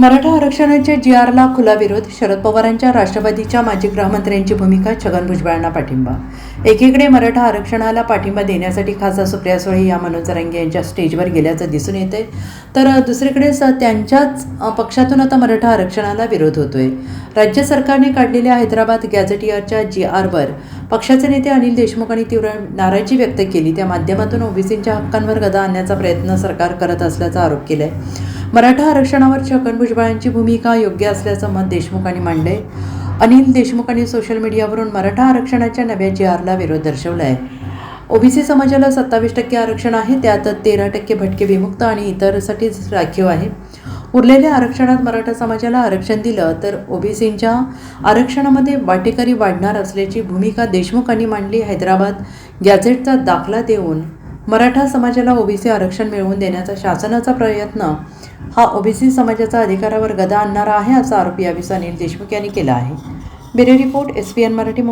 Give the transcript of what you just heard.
मराठा आरक्षणाच्या जी आरला खुला विरोध शरद पवारांच्या राष्ट्रवादीच्या माजी गृहमंत्र्यांची भूमिका छगन भुजबळांना पाठिंबा. एकीकडे मराठा आरक्षणाला पाठिंबा देण्यासाठी खासदार सुप्रिया सुळे या मनोज रंगे यांच्या स्टेजवर गेल्याचं दिसून येते तर दुसरीकडे स त्यांच्याच पक्षातून आता मराठा आरक्षणाला विरोध होतोय. राज्य सरकारने काढलेल्या हैदराबाद गॅझेटियरच्या जी आरवर पक्षाचे नेते अनिल देशमुख तीव्र नाराजी व्यक्त केली. त्या माध्यमातून ओबीसींच्या हक्कांवर गदा आणण्याचा प्रयत्न सरकार करत असल्याचा आरोप केलाय. मराठा आरक्षणावर छगन भुजबळांची भूमिका योग्य असल्याचं मत देशमुखांनी मांडले. अनिल देशमुखांनी सोशल मीडियावरून मराठा आरक्षणाच्या नव्या जी आरला विरोध दर्शवला आहे ओबीसी समाजाला सत्तावीस टक्के आरक्षण आहे त्यात तेरा टक्के भटके विमुक्त आणि इतरसाठी राखीव आहे. उरलेल्या आरक्षणात मराठा समाजाला आरक्षण दिलं तर ओबीसींच्या आरक्षणामध्ये वाटेकरी वाढणार असल्याची भूमिका देशमुखांनी मांडली. हैदराबाद गॅझेटचा दाखला देऊन मराठा समाजाला ओबीसी आरक्षण मिळवून देण्याचा शासनाचा प्रयत्न हा ओबीसी समाजाचा अधिकारावर गदा आणणारा आहे असा आरोप यावेळी अनिल देशमुख यांनी केला आहे. Bureau report S P N Marathi